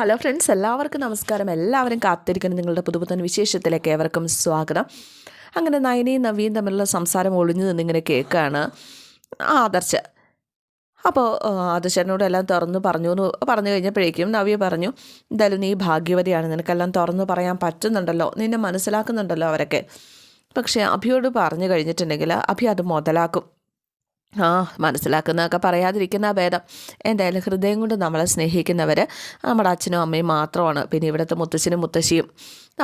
Hello friends എല്ലാവർക്കും നമസ്കാരം. എല്ലാവരും കാത്തിരിക്കുന്ന നിങ്ങളുടെ പുതുപുത്തൻ വിശേഷത്തിലേക്ക് ഏവർക്കും സ്വാഗതം. അങ്ങനെ നയനയും നവിയും തമ്മിലുള്ള സംസാരം ഒളിഞ്ഞു നിന്നിങ്ങനെ കേൾക്കുകയാണ് ആദർശ. അപ്പോൾ ആദർശനോട് എല്ലാം തുറന്ന് പറഞ്ഞു എന്ന് പറഞ്ഞു കഴിഞ്ഞപ്പോഴേക്കും നവ്യ പറഞ്ഞു എന്തായാലും നീ ഭാഗ്യവതിയാണ്. നിനക്കെല്ലാം തുറന്നു പറയാൻ പറ്റുന്നുണ്ടല്ലോ. നിന്നെ മനസ്സിലാക്കുന്നുണ്ടല്ലോ അവരൊക്കെ. പക്ഷേ അഭിയോട് പറഞ്ഞു കഴിഞ്ഞിട്ടുണ്ടെങ്കിൽ അഭി അത് മുതലാക്കും. ആ മനസ്സിലാക്കുന്നതൊക്കെ പറയാതിരിക്കുന്ന ഭേദം. എന്തായാലും ഹൃദയം കൊണ്ട് നമ്മളെ സ്നേഹിക്കുന്നവർ നമ്മുടെ അച്ഛനും അമ്മയും മാത്രമാണ്. പിന്നെ ഇവിടുത്തെ മുത്തശ്ശനും മുത്തശ്ശിയും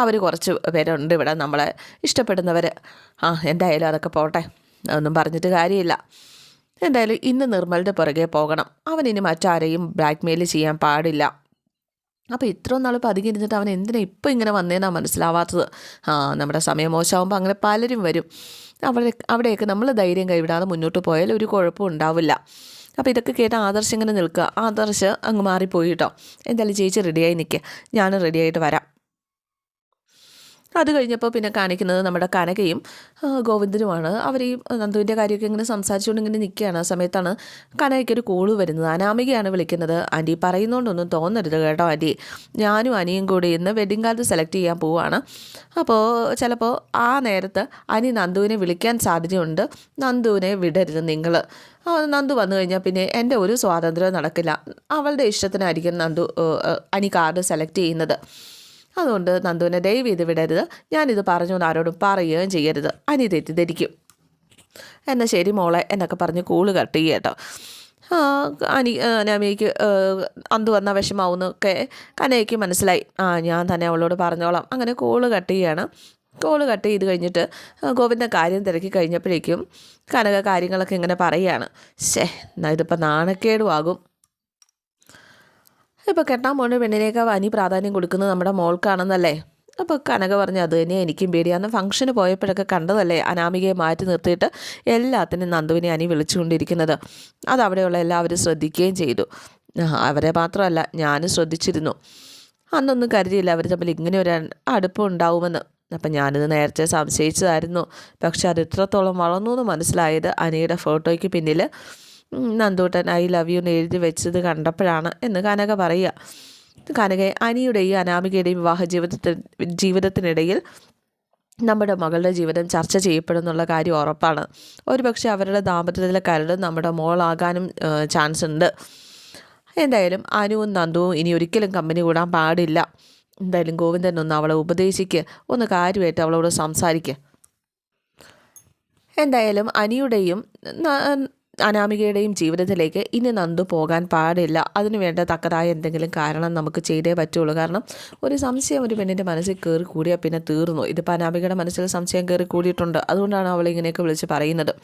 അവർ കുറച്ച് പേരുണ്ട് ഇവിടെ നമ്മളെ ഇഷ്ടപ്പെടുന്നവർ ആ എന്തായാലും അതൊക്കെ പോട്ടെ. ഒന്നും പറഞ്ഞിട്ട് കാര്യമില്ല. എന്തായാലും ഇന്ന് നിർമ്മലിന്റെ പുറകെ പോകണം. അവൻ ഇനി മറ്റാരെയും ബ്ലാക്ക്മെയിൽ ചെയ്യാൻ പാടില്ല. അപ്പോൾ ഇത്രയും നാൾ പതുങ്ങി ഇരുന്നിട്ട് അവൻ എന്തിനാ ഇപ്പോൾ ഇങ്ങനെ വന്നതെന്നാണ് മനസ്സിലാവാത്തത്? ആ നമ്മുടെ സമയം മോശമാകുമ്പോൾ അങ്ങനെ പലരും വരും. അവിടെ അവിടെയൊക്കെ നമ്മൾ ധൈര്യം കൈവിടാതെ മുന്നോട്ട് പോയാൽ ഒരു കുഴപ്പവും ഉണ്ടാവില്ല. അപ്പോൾ ഇതൊക്കെ കേട്ട് ആദർശ് ഇങ്ങനെ നിൽക്കുക. ആദർശ് അങ്ങ് മാറിപ്പോയി കേട്ടോ. എന്തായാലും ചേച്ചി റെഡിയായി നിൽക്കുക ഞാനും റെഡിയായിട്ട് വരാം. അത് കഴിഞ്ഞപ്പോൾ പിന്നെ കാണിക്കുന്നത് നമ്മുടെ കനകയും ഗോവിന്ദനുമാണ്. അവർ ഈ നന്ദുവിന്റെ കാര്യമൊക്കെ ഇങ്ങനെ സംസാരിച്ചുകൊണ്ട് ഇങ്ങനെ നിൽക്കുകയാണ്. ആ സമയത്താണ് കനകയ്ക്ക് ഒരു കോൾ വരുന്നത്. അനാമികയാണ് വിളിക്കുന്നത്. ആന്റി പറയുന്നതുകൊണ്ടൊന്നും തോന്നരുത് കേട്ടോ ആന്റി ഞാനും അനിയും കൂടി ഇന്ന് വെഡിങ് കാർഡ് സെലക്ട് ചെയ്യാൻ പോവുകയാണ് അപ്പോൾ ചിലപ്പോൾ ആ നേരത്ത് അനി നന്ദുവിനെ വിളിക്കാൻ സാധ്യതയുണ്ട്. നന്ദുവിനെ വിടരുത് നിങ്ങൾ നന്ദു വന്നു കഴിഞ്ഞാൽ പിന്നെ എന്റെ ഒരു സ്വാതന്ത്ര്യം നടക്കില്ല. അവളുടെ ഇഷ്ടത്തിനായിരിക്കും നന്ദു അനി കാർഡ് സെലക്ട് ചെയ്യുന്നത്. അതുകൊണ്ട് നന്ദുവിനെ ദയവ് ചെയ്ത് വിടരുത്. ഞാനിത് പറഞ്ഞു എന്ന് ആരോടും പറയുകയും ചെയ്യരുത്. അനി തെറ്റിദ്ധരിക്കും. എന്നാൽ ശരി മോളെ എന്നൊക്കെ പറഞ്ഞ് കൂൾ കട്ട് ചെയ്യട്ടോ അനി അനമ്മയ്ക്ക് അന്ത് വന്ന വിഷമാവുന്നൊക്കെ കനയ്ക്ക് മനസ്സിലായി. ആ ഞാൻ തന്നെ അവളോട് പറഞ്ഞോളാം. അങ്ങനെ കോൾ കട്ട് ചെയ്യാണ്. കോൾ കട്ട് ചെയ്ത് കഴിഞ്ഞിട്ട് ഗോവിന്ദൻ കാര്യം തിരക്കി കഴിഞ്ഞപ്പോഴേക്കും കനക കാര്യങ്ങളൊക്കെ ഇങ്ങനെ പറയുകയാണ് ശേ ഇതിപ്പോൾ നാണക്കേടും ആകും ഇപ്പോൾ കെട്ടാൻ പോകുന്ന പെണ്ണിനേക്കാൾ അനി പ്രാധാന്യം കൊടുക്കുന്നത് നമ്മുടെ മോൾക്കാണെന്നല്ലേ? അപ്പോൾ കനക പറഞ്ഞു അത് തന്നെ എനിക്കും പേടിയാന്ന് ഫംഗ്ഷന് പോയപ്പോഴൊക്കെ കണ്ടതല്ലേ അനാമികയെ മാറ്റി നിർത്തിയിട്ട് എല്ലാത്തിനും നന്ദുവിനെ അനി വിളിച്ചുകൊണ്ടിരിക്കുന്നത്. അതവിടെയുള്ള എല്ലാവരും ശ്രദ്ധിക്കുകയും ചെയ്തു. അവരെ മാത്രമല്ല ഞാനും ശ്രദ്ധിച്ചിരുന്നു. അന്നൊന്നും കരുതിയില്ല അവർ തമ്മിൽ ഇങ്ങനെ ഒരു അടുപ്പം ഉണ്ടാവുമെന്ന്. അപ്പം ഞാനിത് നേരത്തെ സംശയിച്ചതായിരുന്നു. പക്ഷെ അത് ഇത്രത്തോളം വളർന്നു എന്ന് മനസ്സിലായത് അനിയുടെ ഫോട്ടോയ്ക്ക് പിന്നിൽ നന്ദൂട്ടൻ ഐ ലവ് യു എന്ന് എഴുതി വെച്ചത് കണ്ടപ്പോഴാണ് എന്ന് കനക പറയുക. കനക അനിയുടെയും അനാമികയുടെയും വിവാഹ ജീവിതത്തിൽ ജീവിതത്തിനിടയിൽ നമ്മുടെ മകളുടെ ജീവിതം ചർച്ച ചെയ്യപ്പെടുന്നുള്ള കാര്യം ഉറപ്പാണ്. ഒരുപക്ഷെ അവരുടെ ദാമ്പത്യത്തിലെ കരട് നമ്മുടെ മോളാകാനും ചാൻസ് ഉണ്ട്. എന്തായാലും അനുവും നന്ദുവും ഇനി ഒരിക്കലും കമ്പനി കൂടാൻ പാടില്ല. എന്തായാലും ഗോവിന്ദൻ ഒന്ന് അവളെ ഉപദേശിക്ക്. ഒന്ന് കാര്യമായിട്ട് അവളോട് സംസാരിക്കുക എന്തായാലും അനിയുടെയും അനാമികയുടെയും ജീവിതത്തിലേക്ക് ഇനി നന്ദു പോകാൻ പാടില്ല. അതിനുവേണ്ട തക്കതായ എന്തെങ്കിലും കാരണം നമുക്ക് ചെയ്തേ പറ്റുള്ളൂ. കാരണം ഒരു സംശയം ഒരു പെണ്ണിന്റെ മനസ്സിൽ കയറി കൂടിയാൽ പിന്നെ തീർന്നു. ഇതിപ്പോൾ അനാമികയുടെ മനസ്സിൽ സംശയം കയറി കൂടിയിട്ടുണ്ട്. അതുകൊണ്ടാണ് അവൾ ഇങ്ങനെയൊക്കെ വിളിച്ച് പറയുന്നത്.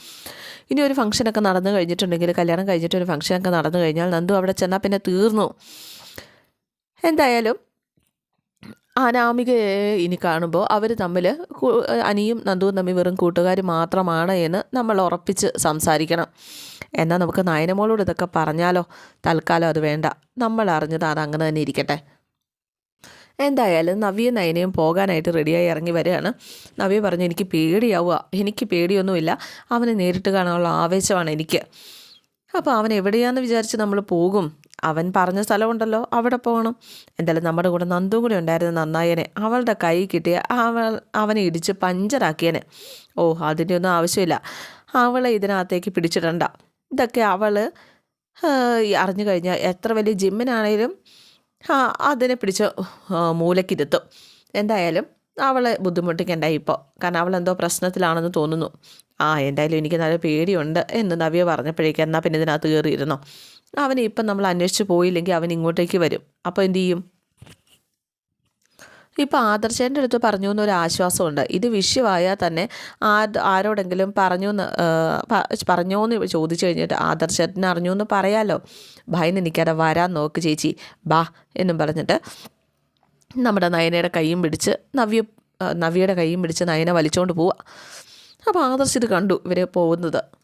ഇനി ഒരു ഫംഗ്ഷനൊക്കെ നടന്നു കഴിഞ്ഞിട്ടുണ്ടെങ്കിൽ കല്യാണം കഴിഞ്ഞിട്ട് ഒരു ഫംഗ്ഷനൊക്കെ നടന്നു കഴിഞ്ഞാൽ നന്ദു അവിടെ ചെന്നാൽ പിന്നെ തീർന്നു. എന്തായാലും അനാമികയെ ഇനി കാണുമ്പോൾ അവർ തമ്മിൽ അനിയും നന്ദുവും തമ്മിൽ വെറും കൂട്ടുകാർ മാത്രമാണ് എന്ന് നമ്മൾ ഉറപ്പിച്ച് സംസാരിക്കണം. എന്നാൽ നമുക്ക് നയനമോളോട് ഇതൊക്കെ പറഞ്ഞാലോ? തൽക്കാലം അത് വേണ്ട. നമ്മൾ അറിഞ്ഞത് അത് അങ്ങനെ തന്നെ ഇരിക്കട്ടെ. എന്തായാലും നവ്യ നയനയും പോകാനായിട്ട് റെഡിയായി ഇറങ്ങി വരികയാണ്. നവ്യ പറഞ്ഞു എനിക്ക് പേടിയാവുക. എനിക്ക് പേടിയൊന്നുമില്ല. അവനെ നേരിട്ട് കാണാനുള്ള ആവേശമാണ് എനിക്ക്. അപ്പോൾ അവൻ എവിടെയാണെന്ന് വിചാരിച്ച് നമ്മൾ പോകും? അവൻ പറഞ്ഞ സ്ഥലമുണ്ടല്ലോ അവിടെ പോകണം. എന്തായാലും നമ്മുടെ കൂടെ നന്ദു കൂടെ ഉണ്ടായിരുന്ന നന്നായനെ. അവളുടെ കൈ കിട്ടിയ അവൾ അവനെ ഇടിച്ച് പഞ്ചറാക്കിയനെ. ഓ അതിന്റെ ഒന്നും ആവശ്യമില്ല. അവളെ ഇതിനകത്തേക്ക് പിടിച്ചിടണ്ട. ഇതൊക്കെ അവൾ അറിഞ്ഞു കഴിഞ്ഞാൽ എത്ര വലിയ ജിമ്മിനാണേലും അതിനെ പിടിച്ച് മൂലക്കിരുത്തും. എന്തായാലും അവളെ ബുദ്ധിമുട്ടിക്കണ്ട ഇപ്പോൾ. കാരണം അവൾ എന്തോ പ്രശ്നത്തിലാണെന്ന് തോന്നുന്നു. ആ എന്തായാലും എനിക്ക് നല്ല പേടിയുണ്ട് എന്ന് നവ്യ പറഞ്ഞപ്പോഴേക്കും എന്നാൽ പിന്നെ ഇതിനകത്ത് കയറിയിരുന്നോ? അവനെ ഇപ്പം നമ്മൾ അന്വേഷിച്ച് പോയില്ലെങ്കിൽ അവൻ ഇങ്ങോട്ടേക്ക് വരും. അപ്പോൾ എന്തു ചെയ്യും? ഇപ്പോൾ ആദർശേന്റെ അടുത്ത് പറഞ്ഞു എന്നൊരു ആശ്വാസമുണ്ട്. ഇത് വിഷയമായാൽ തന്നെ ആ ആരോടെങ്കിലും പറഞ്ഞു എന്ന് പറഞ്ഞോ എന്ന് ചോദിച്ചു കഴിഞ്ഞിട്ട് ആദർശത്തിന് അറിഞ്ഞു എന്ന് പറയാമല്ലോ ഭയന്ന് നിൽക്കാതെ വരാൻ നോക്ക് ചേച്ചി. ബാ എന്നും പറഞ്ഞിട്ട് നമ്മുടെ നയനയുടെ കൈയും പിടിച്ച് നവ്യ നവ്യയുടെ കൈയും പിടിച്ച് നയനെ വലിച്ചുകൊണ്ട് പോവുക. അപ്പോൾ ആദർശ് ഇത് കണ്ടു ഇവർ പോകുന്നത്.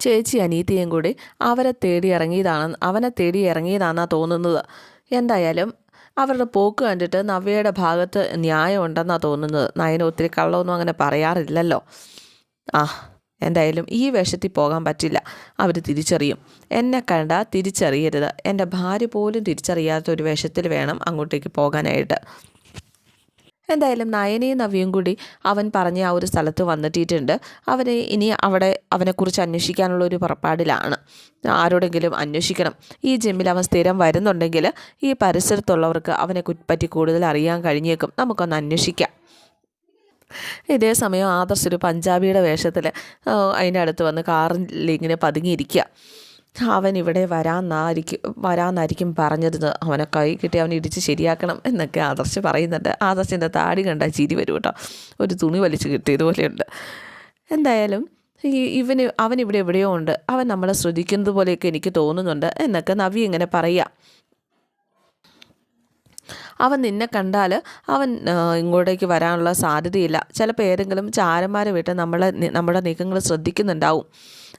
ചേച്ചി അനീതിയും കൂടി അവരെ തേടി ഇറങ്ങിയതാണ് അവനെ തേടി ഇറങ്ങിയതാണെന്നാണ് തോന്നുന്നത്. എന്തായാലും അവരുടെ പോക്ക് കണ്ടിട്ട് നവ്യയുടെ ഭാഗത്ത് ന്യായം ന്യായമുണ്ടെന്നാണ് തോന്നുന്നത്. നയന ഒത്തിരി കള്ളമൊന്നും അങ്ങനെ പറയാറില്ലല്ലോ. ആ എന്തായാലും ഈ വേഷത്തിൽ പോകാൻ പറ്റില്ല. അവർ തിരിച്ചറിയും. എന്നെ കണ്ട തിരിച്ചറിയരുത്. എന്റെ ഭാര്യ പോലും തിരിച്ചറിയാത്ത ഒരു വേഷത്തിൽ വേണം അങ്ങോട്ടേക്ക് പോകാനായിട്ട്. എന്തായാലും നയനയും നവിയും കൂടി അവൻ പറഞ്ഞ ആ ഒരു സ്ഥലത്ത് വന്നെത്തിയിട്ടുണ്ട് അവനെ ഇനി അവിടെ അവനെക്കുറിച്ച് അന്വേഷിക്കാനുള്ള ഒരു പുറപ്പാടിലാണ്. ആരോടെങ്കിലും അന്വേഷിക്കണം. ഈ ജിമ്മിൽ അവൻ സ്ഥിരം വരുന്നുണ്ടെങ്കിൽ ഈ പരിസരത്തുള്ളവർക്ക് അവനെ പറ്റി കൂടുതൽ അറിയാൻ കഴിഞ്ഞേക്കും. നമുക്കൊന്ന് അന്വേഷിക്കാം. ഇതേ സമയം ആദർശ് ഒരു പഞ്ചാബിയുടെ വേഷത്തിൽ അതിന്റെ അടുത്ത് വന്ന് കാറിൽ ഇങ്ങനെ പതുങ്ങിയിരിക്കുക. അവൻ ഇവിടെ വരാമെന്നായിരിക്കും വരാമെന്നായിരിക്കും പറഞ്ഞത്. അവനെ കൈ കിട്ടി അവൻ ഇടിച്ച് ശരിയാക്കണം എന്നൊക്കെ ആദർശ് പറയുന്നുണ്ട്. ആദർശിന്റെ താടി കണ്ടാൽ ചിരി വരും കേട്ടോ. ഒരു തുണി വലിച്ച് കിട്ടിയതുപോലെയുണ്ട് എന്തായാലും ഈ ഇവന് അവൻ ഇവിടെ എവിടെയോ ഉണ്ട്. അവൻ നമ്മളെ ശ്രദ്ധിക്കുന്നത് പോലെയൊക്കെ എനിക്ക് തോന്നുന്നുണ്ട് എന്നൊക്കെ നവി ഇങ്ങനെ പറയുക അവൻ നിന്നെ കണ്ടാൽ അവൻ ഇങ്ങോട്ടേക്ക് വരാനുള്ള സാധ്യതയില്ല. ചിലപ്പോൾ ഏതെങ്കിലും ചാരന്മാരെ വിട്ട് നമ്മളെ നമ്മുടെ നീക്കങ്ങൾ ശ്രദ്ധിക്കുന്നുണ്ടാവും.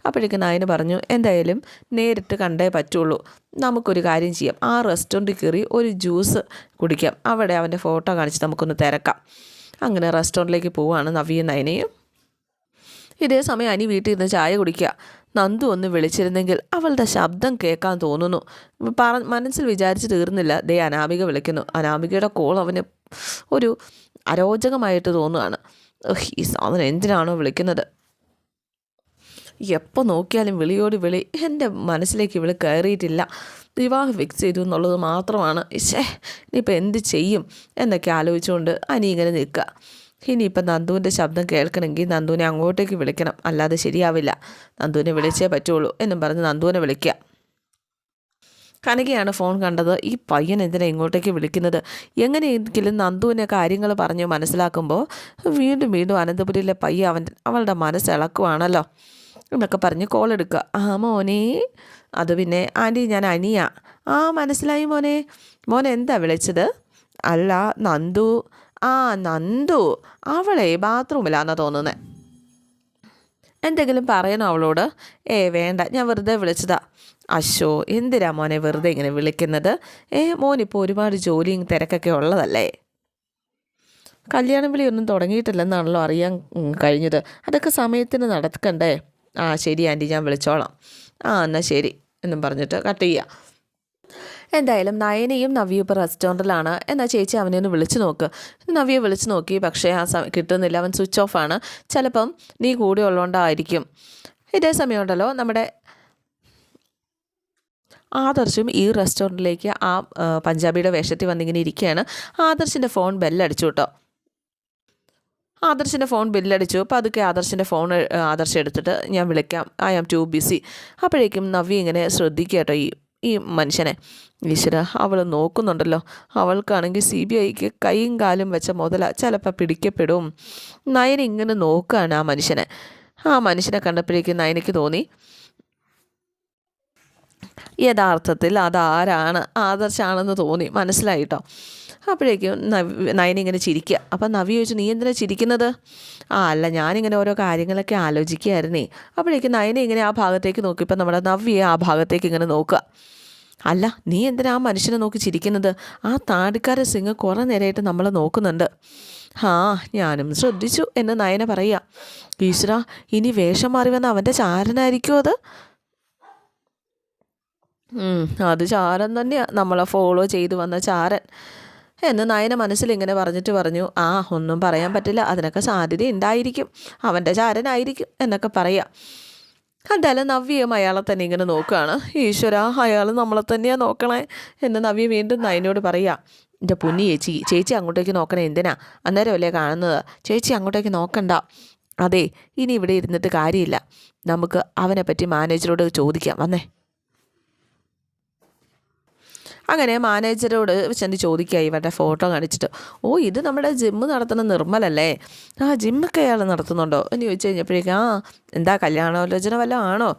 അപ്പോഴേക്കും നായന് പറഞ്ഞു എന്തായാലും നേരിട്ട് കണ്ടേ പറ്റുള്ളൂ. നമുക്കൊരു കാര്യം ചെയ്യാം. ആ റെസ്റ്റോറന്റിൽ കയറി ഒരു ജ്യൂസ് കുടിക്കാം. അവിടെ അവന്റെ ഫോട്ടോ കാണിച്ച് നമുക്കൊന്ന് തിരക്കാം. അങ്ങനെ റെസ്റ്റോറന്റിലേക്ക് പോവുകയാണ് നവിയും നയനയും ഇതേ സമയം അനി വീട്ടിൽ നിന്ന് ചായ കുടിക്കുക. നന്ദു ഒന്ന് വിളിച്ചിരുന്നെങ്കിൽ അവളുടെ ശബ്ദം കേൾക്കാൻ തോന്നുന്നു. പറ മനസ്സിൽ വിചാരിച്ച് തീർന്നില്ല. ദേ അനാമിക വിളിക്കുന്നു. അനാമികയുടെ കോൾ അവന് ഒരു അരോചകമായിട്ട് തോന്നുകയാണ്. ഈ സാധനം എന്തിനാണോ വിളിക്കുന്നത്? എപ്പോൾ നോക്കിയാലും വിളിയോട് വിളി എന്റെ മനസ്സിലേക്ക് ഇവൾ കയറിയിട്ടില്ല. വിവാഹം ഫിക്സ് ചെയ്തു എന്നുള്ളത് മാത്രമാണ്. ഇശേ ഇനിയിപ്പോൾ എന്ത് ചെയ്യും? എന്നൊക്കെ ആലോചിച്ചുകൊണ്ട് അനി ഇങ്ങനെ നിൽക്കുക. ഇനിയിപ്പം നന്ദുവിന്റെ ശബ്ദം കേൾക്കണമെങ്കിൽ നന്ദുവിനെ അങ്ങോട്ടേക്ക് വിളിക്കണം. അല്ലാതെ ശരിയാവില്ല. നന്ദുവിനെ വിളിച്ചേ പറ്റുള്ളൂ എന്നും പറഞ്ഞ് നന്ദുവിനെ വിളിക്കുക. കനകയാണ് ഫോൺ കണ്ടത് ഈ പയ്യൻ എന്തിനാ ഇങ്ങോട്ടേക്ക് വിളിക്കുന്നത്? എങ്ങനെയെങ്കിലും നന്ദുവിനെ കാര്യങ്ങൾ പറഞ്ഞ് മനസ്സിലാക്കുമ്പോൾ വീണ്ടും വീണ്ടും അനന്തപുരിയിലെ പയ്യ അവൻ അവളുടെ മനസ്സ് ഇളക്കുവാണല്ലോ. എന്നൊക്കെ പറഞ്ഞ് കോൾ എടുക്കുക. ആ മോനെ. അത് പിന്നെ ആന്റി ഞാൻ അനിയ. ആ മനസ്സിലായി മോനെ. മോൻ എന്താ വിളിച്ചത്? അല്ല നന്ദു. ആ നന്ദു. അവളെ ബാത്റൂമിലാണെന്ന് തോന്നുന്നത് എന്തെങ്കിലും പറയണോ അവളോട്? ഏ വേണ്ട. ഞാൻ വെറുതെ വിളിച്ചതാ. അശോ എന്തിനാ മോനെ വെറുതെ ഇങ്ങനെ വിളിക്കുന്നത്? ഏ മോനിപ്പോൾ ഒരുപാട് ജോലിയും തിരക്കൊക്കെ ഉള്ളതല്ലേ. കല്യാണം വിളിയൊന്നും തുടങ്ങിയിട്ടില്ലെന്നാണല്ലോ അറിയാൻ കഴിഞ്ഞത്. അതൊക്കെ സമയത്തിന് നടക്കണ്ടേ? ആ ശരി ആന്റി ഞാൻ വിളിച്ചോളാം. ആ എന്നാൽ ശരി എന്നും പറഞ്ഞിട്ട് കട്ട് ചെയ്യുക എന്തായാലും നയനയും നവ്യ ഇപ്പോൾ റെസ്റ്റോറന്റിലാണ് എന്നാൽ ചേച്ചി അവനെ ഒന്ന് വിളിച്ചു നോക്ക്. നവ്യ വിളിച്ചു നോക്കി പക്ഷേ ആ സമയം കിട്ടുന്നില്ല. അവൻ സ്വിച്ച് ഓഫ് ആണ്. ചിലപ്പം നീ കൂടെ ഉള്ളതുകൊണ്ടായിരിക്കും ഇതേ സമയമുണ്ടല്ലോ നമ്മുടെ ആദർശും ഈ റെസ്റ്റോറന്റിലേക്ക് ആ പഞ്ചാബിയുടെ വേഷത്തിൽ വന്നിങ്ങനെ ഇരിക്കുകയാണ്. ആദർശിന്റെ ഫോൺ ബെല്ലടിച്ചു കേട്ടോ. ആദർശിന്റെ ഫോൺ ബില്ലടിച്ചു. അപ്പോൾ അതൊക്കെ ആദർശിന്റെ ഫോൺ ആദർശം എടുത്തിട്ട് ഞാൻ വിളിക്കാം. I am too busy. അപ്പോഴേക്കും നവ്യ ഇങ്ങനെ ശ്രദ്ധിക്കുക കേട്ടോ ഈ ഈ മനുഷ്യനെ. ഈശ്വര അവൾ നോക്കുന്നുണ്ടല്ലോ. അവൾക്കാണെങ്കിൽ സി ബി ഐക്ക് കൈയും കാലും വെച്ച മുതല ചിലപ്പോൾ പിടിക്കപ്പെടും. നയൻ ഇങ്ങനെ നോക്കുകയാണ് ആ മനുഷ്യനെ. ആ മനുഷ്യനെ കണ്ടപ്പോഴേക്കും നയനയ്ക്ക് തോന്നി യഥാർത്ഥത്തിൽ അതാരാണ്? ആദർശാണെന്ന് തോന്നി. മനസ്സിലായിട്ടോ അപ്പോഴേക്കും നയനി ഇങ്ങനെ ചിരിക്കുക അപ്പം നവി ചോദിച്ചു നീ എന്തിനാ ചിരിക്കുന്നത്? ആ അല്ല ഞാനിങ്ങനെ ഓരോ കാര്യങ്ങളൊക്കെ ആലോചിക്കുകയായിരുന്നേ അപ്പോഴേക്കും നയനെ ഇങ്ങനെ ആ ഭാഗത്തേക്ക് നോക്കി. ഇപ്പം നമ്മുടെ നവ്യെ ആ ഭാഗത്തേക്ക് ഇങ്ങനെ നോക്കുക. അല്ല നീ എന്തിനാ ആ മനുഷ്യനെ നോക്കി ചിരിക്കുന്നത്? ആ താടിക്കാര സിംഗ് കുറേ നേരമായിട്ട് നമ്മളെ നോക്കുന്നുണ്ട്. ആ ഞാനും ശ്രദ്ധിച്ചു എന്ന് നയന പറയുക. ഈശ്വര ഇനി വേഷം മാറി വന്ന അവന്റെ ചാരനായിരിക്കും അത്? അത് ചാരൻ തന്നെയാണ് നമ്മളെ ഫോളോ ചെയ്തു വന്ന ചാരൻ. എന്ന് നയന മനസ്സിൽ ഇങ്ങനെ പറഞ്ഞിട്ട് പറഞ്ഞു ആ ഒന്നും പറയാൻ പറ്റില്ല അതിനൊക്കെ സാധ്യത ഉണ്ടായിരിക്കും അവന്റെ ചാരനായിരിക്കും എന്നൊക്കെ പറയാം. എന്തായാലും നവ്യയും അയാളെ തന്നെ ഇങ്ങനെ നോക്കുകയാണ് ഈശ്വര അയാൾ നമ്മളെ തന്നെയാണ് നോക്കണേ എന്ന് നവ്യ വീണ്ടും നയനോട് പറയുക എന്റെ പൊന്നി ചേച്ചി ചേച്ചി അങ്ങോട്ടേക്ക് നോക്കണേ എന്തിനാ? അന്നേരമല്ലേ കാണുന്നത്? ചേച്ചി അങ്ങോട്ടേക്ക് നോക്കണ്ട. അതെ ഇനി ഇവിടെ ഇരുന്നിട്ട് കാര്യമില്ല. നമുക്ക് അവനെപ്പറ്റി പറ്റി മാനേജറോട് ചോദിക്കാം വന്നേ. അങ്ങനെ മാനേജരോട് ചെന്ന് ചോദിക്കുക ഇവരുടെ ഫോട്ടോ കാണിച്ചിട്ട് ഓ ഇത് നമ്മുടെ ജിമ്മ് നടത്തുന്ന നിർമ്മലല്ലേ? ആ ജിമ്മൊക്കെ അയാൾ നടത്തുന്നുണ്ടോ? എന്ന് ചോദിച്ചു കഴിഞ്ഞപ്പോഴേക്കും ആ എന്താ കല്യാണാലോചന വല്ലതും ആണോ?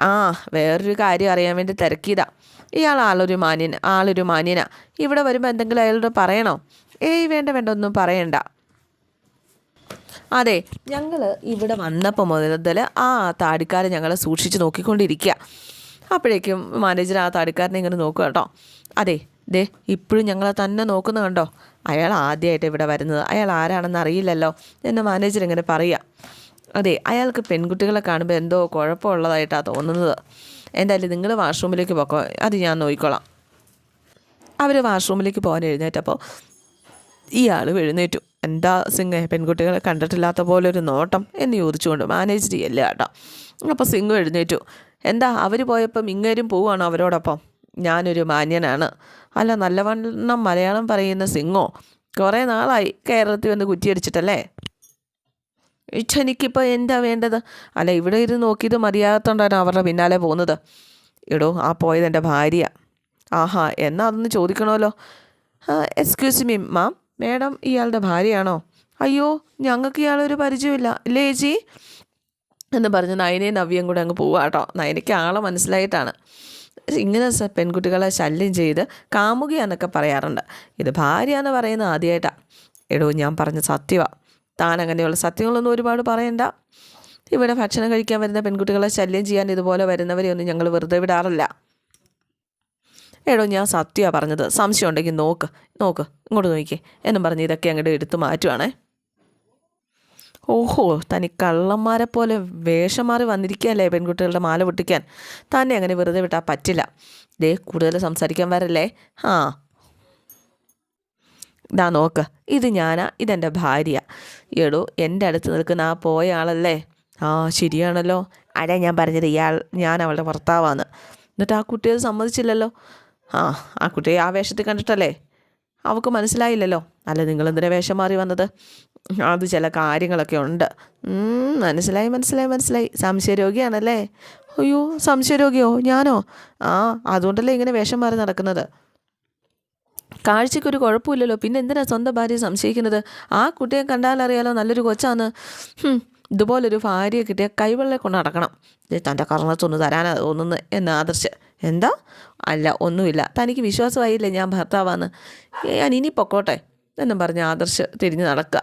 ആ വേറൊരു കാര്യം അറിയാൻ വേണ്ടി തിരക്കിയതാ. ഇയാൾ ആളൊരു മാന്യൻ ആളൊരു മാന്യനാ. ഇവിടെ വരുമ്പോൾ എന്തെങ്കിലും അയാളോട് പറയണോ? ഏയ് വേണ്ട വേണ്ട ഒന്നും പറയണ്ട. അതെ ഞങ്ങൾ ഇവിടെ വന്നപ്പോൾ മുതൽ ആ താടിക്കാരെ ഞങ്ങൾ സൂക്ഷിച്ച് നോക്കിക്കൊണ്ടിരിക്കുക അപ്പോഴേക്കും മാനേജർ ആ താടിക്കാരനെ ഇങ്ങനെ നോക്കുക കേട്ടോ. അതെ ദേ ഇപ്പോഴും ഞങ്ങളെ തന്നെ നോക്കുന്ന കണ്ടോ? അയാൾ ആദ്യമായിട്ട് ഇവിടെ വരുന്നത്. അയാൾ ആരാണെന്ന് അറിയില്ലല്ലോ എന്ന് മാനേജർ ഇങ്ങനെ പറയുക. അതെ അയാൾക്ക് പെൺകുട്ടികളെ കാണുമ്പോൾ എന്തോ കുഴപ്പമുള്ളതായിട്ടാണ് തോന്നുന്നത്. എന്തായാലും നിങ്ങൾ വാഷ്റൂമിലേക്ക് പോക്കോ. അത് ഞാൻ നോക്കിക്കോളാം. അവർ വാഷ്റൂമിലേക്ക് പോകാൻ എഴുന്നേറ്റപ്പോൾ ഇയാൾ എഴുന്നേറ്റു. എന്താ സിംഗ് പെൺകുട്ടികളെ കണ്ടിട്ടില്ലാത്ത പോലെ ഒരു നോട്ടം എന്ന് ചോദിച്ചുകൊണ്ട് മാനേജ് ചെയ്യല്ല കേട്ടോ. അപ്പോൾ സിംഗ് എഴുന്നേറ്റു. എന്താ അവർ പോയപ്പം ഇങ്ങേരും പോവുകയാണോ അവരോടൊപ്പം? ഞാനൊരു മാന്യനാണ്. അല്ല നല്ലവണ്ണം മലയാളം പറയുന്ന സിംഗോ കുറേ നാളായി കേരളത്തിൽ വന്ന് കുറ്റിയടിച്ചിട്ടല്ലേ? എനിക്കിപ്പോൾ എന്താ വേണ്ടത്? അല്ല ഇവിടെ ഇരുന്ന് നോക്കിയത് മതിയാകത്തോണ്ടാണ് അവരുടെ പിന്നാലെ പോകുന്നത്. എടോ ആ പോയത് എന്റെ ഭാര്യ. ആഹാ എന്നാ അതൊന്ന് ചോദിക്കണമല്ലോ എക്സ്ക്യൂസ് മീ മാം മേഡം ഇയാളുടെ ഭാര്യയാണോ? അയ്യോ ഞങ്ങൾക്ക് ഇയാളൊരു പരിചയമില്ല ഇല്ലേ ചേച്ചി? എന്ന് പറഞ്ഞ് നയനയും നവ്യയും കൂടെ അങ്ങ് പോവുക കേട്ടോ നയനയ്ക്ക് ആളെ മനസ്സിലായിട്ടാണ്. ഇങ്ങനെ പെൺകുട്ടികളെ ശല്യം ചെയ്ത് കാമുകയാന്നൊക്കെ പറയാറുണ്ട്. ഇത് ഭാര്യ എന്ന് പറയുന്നത് ആദ്യമായിട്ടാണ് എടോ ഞാൻ പറഞ്ഞ സത്യമാണ് താൻ അങ്ങനെയുള്ള സത്യങ്ങളൊന്നും ഒരുപാട് പറയണ്ട. ഇവിടെ ഭക്ഷണം കഴിക്കാൻ വരുന്ന പെൺകുട്ടികളെ ശല്യം ചെയ്യാൻ ഇതുപോലെ വരുന്നവരെ ഒന്നും ഞങ്ങൾ വെറുതെ വിടാറില്ല. എടോ ഞാൻ സത്യമാണ് പറഞ്ഞത്. സംശയം ഉണ്ടെങ്കിൽ നോക്ക്. നോക്ക് ഇങ്ങോട്ട് നോക്കിക്കേ. എന്നും പറഞ്ഞ് ഇതൊക്കെ അങ്ങോട്ട് എടുത്തു മാറ്റുവാണേ. ഓഹോ തനി കള്ളന്മാരെ പോലെ വേഷം മാറി വന്നിരിക്കുകയല്ലേ പെൺകുട്ടികളുടെ മാല പൊട്ടിക്കാൻ. തന്നെ അങ്ങനെ വെറുതെ വിട്ടാൽ പറ്റില്ല. ദേ കൂടുതൽ സംസാരിക്കാൻ വരല്ലേ? ആ ഇതാ നോക്ക്. ഇത് ഞാനാ ഇതെന്റെ ഭാര്യ. എടോ എന്റെ അടുത്ത് നിൽക്കുന്ന ആ പോയ ആളല്ലേ? ആ ശരിയാണല്ലോ. അടേ ഞാൻ പറഞ്ഞത് ഇയാൾ ഞാൻ അവളുടെ ഭർത്താവാന്ന്. എന്നിട്ട് ആ കുട്ടി അത് സമ്മതിച്ചില്ലല്ലോ? ആ ആ കുട്ടിയെ ആ വേഷത്തിൽ കണ്ടിട്ടല്ലേ? അവൾക്ക് മനസ്സിലായില്ലല്ലോ. അല്ല നിങ്ങൾ എന്തിനാ വേഷം മാറി വന്നത്? അത് ചില കാര്യങ്ങളൊക്കെ ഉണ്ട്. മനസ്സിലായി മനസ്സിലായി മനസ്സിലായി. സംശയരോഗിയാണല്ലേ? അയ്യോ സംശയരോഗിയോ? ഞാനോ? ആ അതുകൊണ്ടല്ലേ ഇങ്ങനെ വേഷം മാറി നടക്കുന്നത്. കാഴ്ചയ്ക്കൊരു കുഴപ്പമില്ലല്ലോ. പിന്നെ എന്തിനാ സ്വന്തം ഭാര്യ സംശയിക്കുന്നത്? ആ കുട്ടിയെ കണ്ടാൽ അറിയാലോ നല്ലൊരു കൊച്ചാന്ന്. ഹും, ഇതുപോലൊരു ഭാര്യയെ കിട്ടിയ കൈവെള്ളെ കൊണ്ട് നടക്കണം. തന്റെ കർണത്തൊന്ന് തരാനാ തോന്നുന്നു എന്ന് ആദർശ്. എന്താ? അല്ല ഒന്നുമില്ല. തനിക്ക് വിശ്വാസമായില്ലേ ഞാൻ ഭർത്താവാന്ന്? ഞാൻ ഇനി പൊക്കോട്ടെ. എന്നും പറഞ്ഞ് ആദർശ് തിരിഞ്ഞ് നടക്കുക.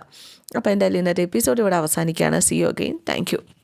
അപ്പോൾ എന്തായാലും ഇന്നത്തെ എപ്പിസോഡ് ഇവിടെ അവസാനിക്കുകയാണ്. C you again thank